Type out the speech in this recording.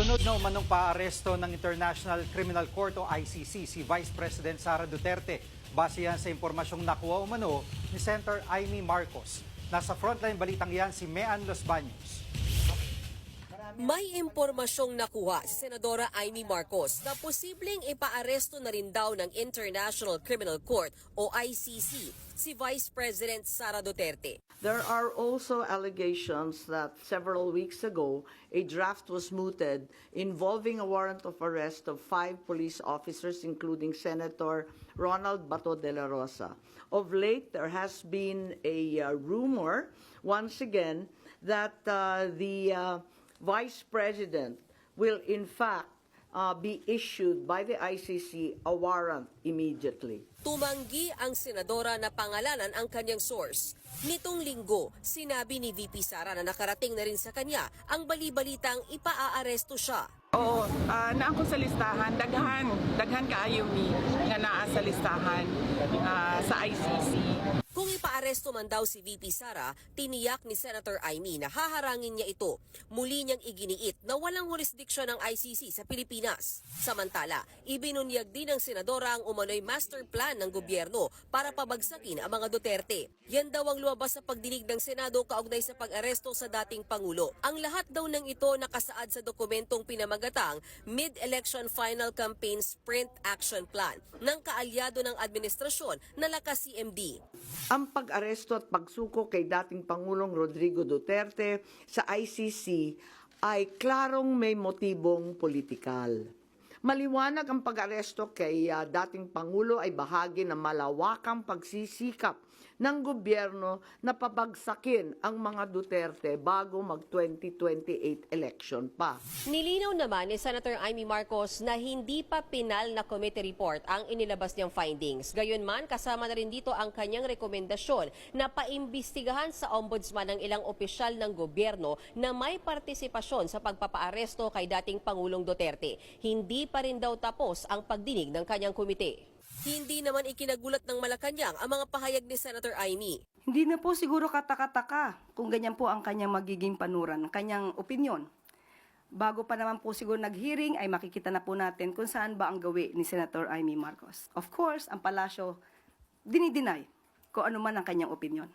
Sunod na umanong paaresto ng International Criminal Court o ICC si Vice President Sara Duterte. Base yan sa impormasyong nakuha umano ni Senator Amy Marcos. Nasa frontline balitang yan si Mean Los Baños. May impormasyong nakuha si Senadora Amy Marcos na posibleng ipaaresto na rin daw ng International Criminal Court o ICC si Vice President Sara Duterte. There are also allegations that several weeks ago, a draft was mooted involving a warrant of arrest of five police officers, including Senator Ronald Bato de la Rosa. Of late, there has been a uh, rumor, once again, that uh, the uh, Vice President will in fact uh, be issued by the ICC a warrant immediately. Tumanggi ang senadora na pangalanan ang kanyang source. Nitong linggo, sinabi ni VP Sara na nakarating na rin sa kanya ang balibalitang ipaaaresto siya. Oo, ah, naa ko sa listahan. Daghan, daghan kaayo mi nga naa sa listahan ah, sa ICC. Kung ipaaresto man daw si VP Sara, tiniyak ni Senator Amy na haharangin niya ito. Muli niyang iginiit na walang jurisdiksyon ng ICC sa Pilipinas. Samantala, ibinunyag din ng senadora ang umano'y master plan ng gobyerno para pabagsakin ang mga Duterte. Yan daw ang lumabas sa pagdinig ng Senado kaugnay sa pag-aresto sa dating Pangulo. Ang lahat daw ng ito nakasaad sa dokumentong pinamagatang Mid-Election Final Campaign Sprint Action Plan ng kaalyado ng administrasyon na lakas CMD. Ang pag-aresto at pagsuko kay dating Pangulong Rodrigo Duterte sa ICC ay klarong may motibong politikal. Maliwanag ang pag-aresto kay ah, dating Pangulo ay bahagi ng malawakang pagsisikap ng gobyerno na pabagsakin ang mga Duterte bago mag-2028 election pa. Nilinaw naman ni Senator Amy Marcos na hindi pa pinal na committee report ang inilabas niyang findings. Gayunman, kasama na rin dito ang kanyang rekomendasyon na paimbestigahan sa ombudsman ng ilang opisyal ng gobyerno na may partisipasyon sa pagpapaaresto kay dating Pangulong Duterte. Hindi pa rin daw tapos ang pagdinig ng kanyang komite. Hindi naman ikinagulat ng Malacanang ang mga pahayag ni Senator Amy. Hindi na po siguro katakataka kung ganyan po ang kanyang magiging panuran, kanyang opinion. Bago pa naman po siguro nag-hearing ay makikita na po natin kung saan ba ang gawi ni Senator Amy Marcos. Of course, ang palasyo dinideny kung ano man ang kanyang opinion.